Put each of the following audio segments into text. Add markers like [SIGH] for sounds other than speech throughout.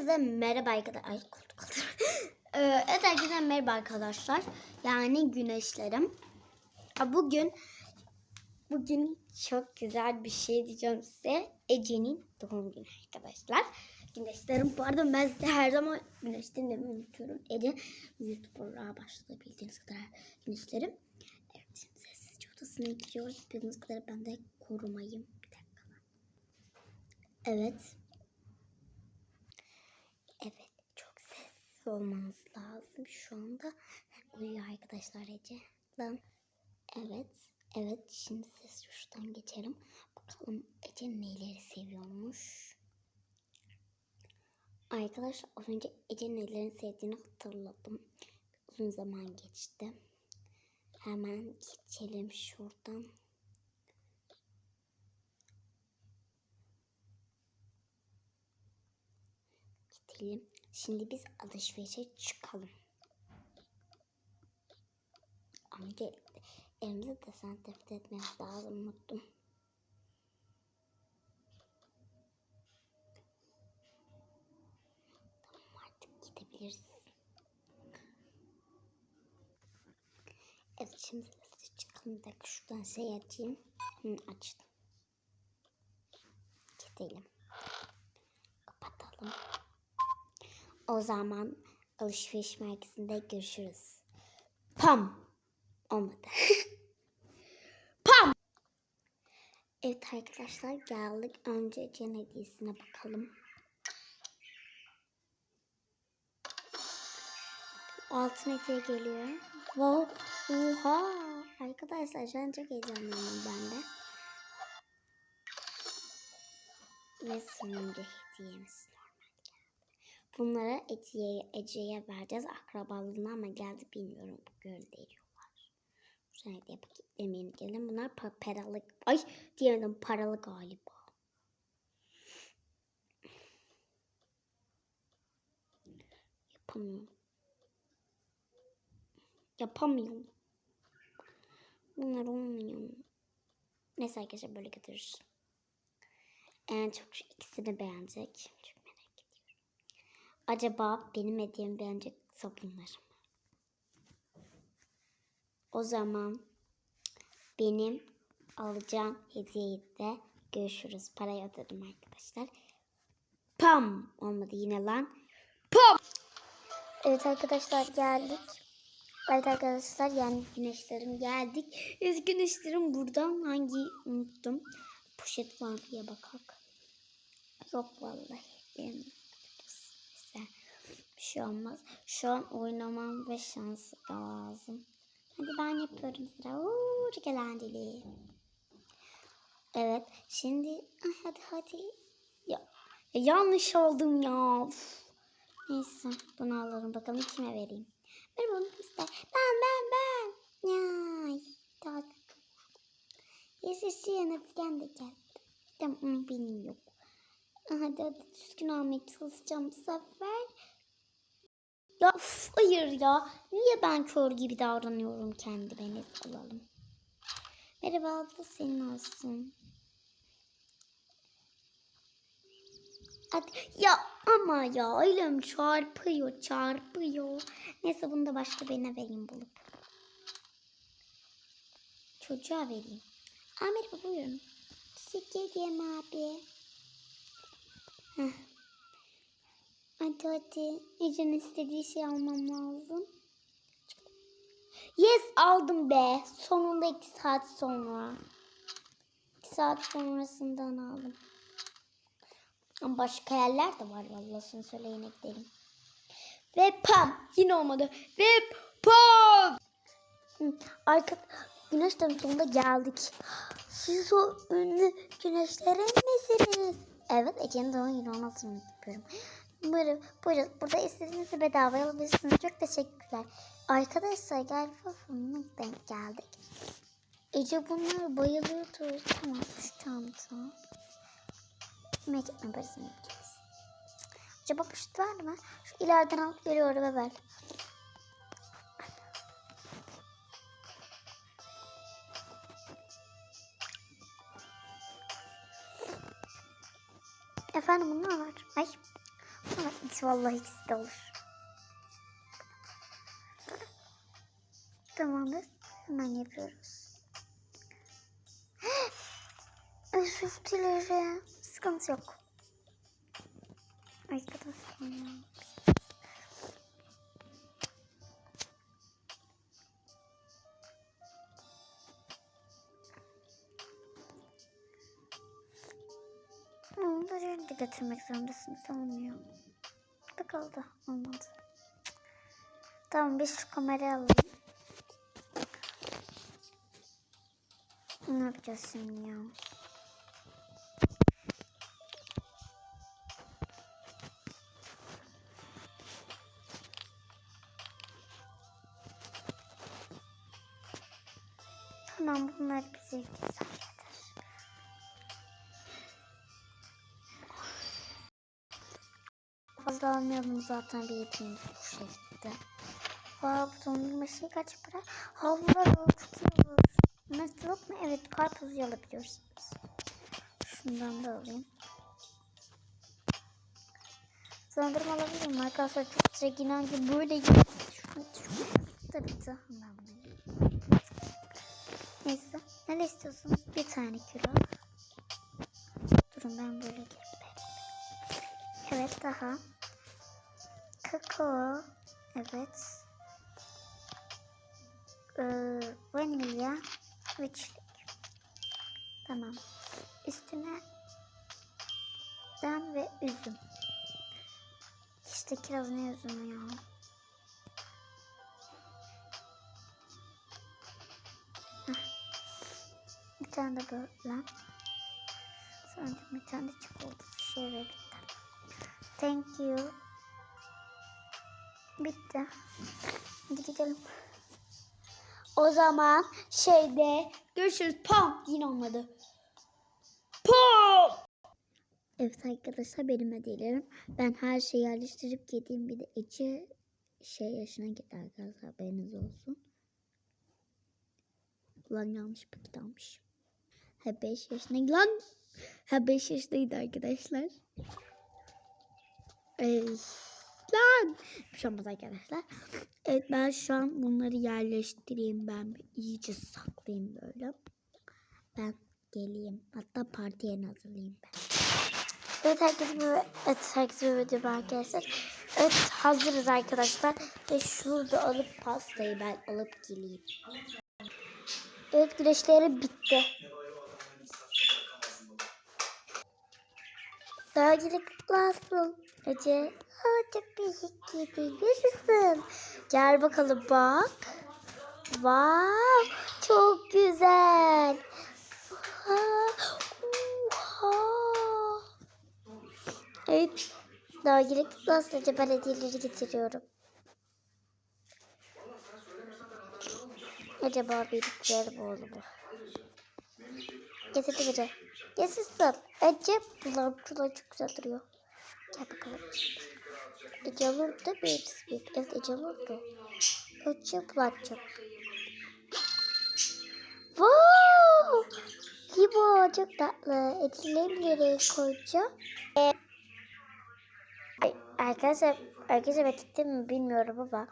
Herkese merhaba arkadaşlar. [LAUGHS] Ee, evet herkese merhaba arkadaşlar. Yani güneşlerim. Bugün bugün çok güzel bir şey diyeceğim size. Ece'nin doğum günü arkadaşlar. Güneşlerim pardon ben size her zaman güneşlerin demeyi unutuyorum. Ece YouTuber'a başladı bildiğiniz kadar güneşlerim. Evet şimdi sessizce odasına giriyoruz. Bildiğiniz kadar ben de korumayım. Bir dakika. Evet, çok sessiz olmanız lazım şu anda. Uyuyor arkadaşlar Ece. Lan. Evet, evet. Şimdi ses şuradan geçelim. Bakalım Ece neleri seviyormuş. Arkadaşlar az önce Ece nelerini sevdiğini hatırladım. Uzun zaman geçti. Hemen geçelim şuradan. Gidelim. Şimdi biz alışverişe çıkalım. Önce elimize dezenfekte etmemiz lazım. Unuttum. Tamam artık gidebiliriz. Evet şimdi çıkalım. Bir dakika şuradan şey açayım. Hı, açtım. Gidelim. Kapatalım. O zaman alışveriş merkezinde görüşürüz. Pam. Olmadı. [LAUGHS] Pam. Evet arkadaşlar geldik. Önce Cen hediyesine bakalım. Altın hediye geliyor. Wow. Oha. Arkadaşlar şu an çok heyecanlıyım ben de. Ve sonuncu hediyemiz. Bunları Ece'ye, Ece'ye vereceğiz akrabalığına ama geldi bilmiyorum. Gönderiyorlar. Şöyle diye paketlemeyin gelin. Bunlar pa- paralı. Ay diyemedim paralı galiba. Yapamıyorum. Yapamıyorum. Bunlar olmuyor. Neyse arkadaşlar böyle götürürüz. En çok şu ikisini beğenecek. Ediyorum. Acaba benim hediyemi beğenecek sabunlar mı? O zaman benim alacağım hediyeyi de görüşürüz. Parayı ödedim arkadaşlar. Pam! Olmadı yine lan. Pam! Evet arkadaşlar geldik. Evet arkadaşlar yani güneşlerim geldik. Evet güneşlerim buradan hangi unuttum. Poşet var diye bakak. Yok vallahi. Yani. Bir şey olmaz. Şu an oynamam ve şansı da lazım. Hadi ben yapıyorum sıra. Uuu eğlenceli. Evet. Şimdi Ay, hadi hadi. Ya, ya yanlış oldum ya. Uf. Neyse bunu alırım. Bakalım kime vereyim. Ver bunu ister. Ben ben ben. Ya. Daha Yaşasın hadi de geldi. Tamam benim yok. Hadi hadi düzgün almaya çalışacağım bu sefer. Ya uf, hayır ya. Niye ben kör gibi davranıyorum kendi beni alalım. Merhaba abla senin olsun. Hadi. Ya ama ya elim çarpıyor çarpıyor. Neyse bunu da başka birine vereyim bulup. Çocuğa vereyim. Merhaba buyurun. Teşekkür ederim abi. Heh. Hadi hadi. Ece'nin istediği şey almam lazım. Yes aldım be. Sonunda iki saat sonra. İki saat sonrasından aldım. Ama başka yerler de var vallahi sen söyle yine gidelim. Ve pam yine olmadı. Ve pam. Arka güneşlerin sonunda geldik. Siz o ünlü güneşlerin misiniz? Evet Ece'nin doğum günü olmasını. Buyurun, buyurun. Burada istediğinizi bedava alabilirsiniz. Çok teşekkürler. Arkadaşlar galiba sonuna denk geldik. Ece bunlar bayılıyordu. Tamam şu çanta. Yemek etme parasını yapacağız. Acaba poşet var mı? Şu ileriden alıp geliyorum Bebel. Efendim bunlar var. Ay. Ama hiç vallahi ikisi de olur. Tamamdır. Hemen yapıyoruz. [GASPS] Özür dilerim. Sıkıntı yok. Arkadaşlar da götürmek zorundasınız. Olmuyor. Kaldı. Olmadı. Tamam biz şu kamerayı alalım. Ne yapacağız şimdi ya? Tamam bunlar bize güzel Fazla almayalım zaten bir yetimiz bu şekilde. Vay bu dondurma şey kaç para? Havlular olur. Nasıl yok mu? Evet karpuz alabiliyoruz biz. Şundan da alayım. Dondurma alabilirim arkadaşlar. Çok sıcak inan ki böyle gibi. Şunu şunu da bitti. Neyse. Ne istiyorsunuz? Bir tane kilo. Durun ben böyle girip Evet daha. Kakao. Evet. Ee, vanilya ve çilek. Tamam. Üstüne ben ve üzüm. İşte kiraz ne üzümü ya. Bir tane de böyle. Sonra bir tane de çikolata şey ve bitti. Thank you. Bitti. Hadi gidelim. O zaman şeyde görüşürüz. Pam yine olmadı. Pam. Evet arkadaşlar benim hediyelerim. Ben her şeyi yerleştirip yediğim bir de Ece şey yaşına gitti arkadaşlar haberiniz olsun. Lan yanlış paket almış. Ha 5 yaşına lan. Ha 5 yaşındaydı arkadaşlar. Ey, lan. Bir şey olmaz arkadaşlar. Evet ben şu an bunları yerleştireyim. Ben iyice saklayayım böyle. Ben geleyim. Hatta parti yerini hazırlayayım ben. Evet herkese bir, evet, herkese bir video arkadaşlar. Evet hazırız arkadaşlar. Ve şurada alıp pastayı ben alıp geleyim. Evet güreşleri bitti. Gelip kutlarsın. Ece. Aa, çok teşekkür ederim. Yaşasın. Gel bakalım bak. Wow. Çok güzel. Oha. Oha. Evet. Kutlarsın. Ece ben hediyeleri getiriyorum. Acaba bildikleri bu oldu mu? Getirdi biri. Ece bunlar bunlar çok güzel duruyor. Gel bakalım. Ece alırdı bir bir. Evet Ece alırdı. Ece bulaşacak. Wow! Libo çok tatlı. Nereye koyacağım? Ee, arkadaşlar, arkadaşlar ben gittim mi bilmiyorum ama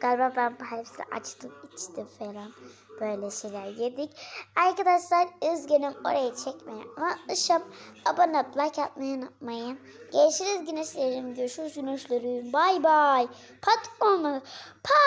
galiba ben hepsini açtım içtim falan. Böyle şeyler yedik. Arkadaşlar üzgünüm orayı çekmeyi unutmuşum. Abone olup like atmayı unutmayın. Görüşürüz güneşlerim. Görüşürüz güneşlerim. Bay bay. Pat olmadı. Pat.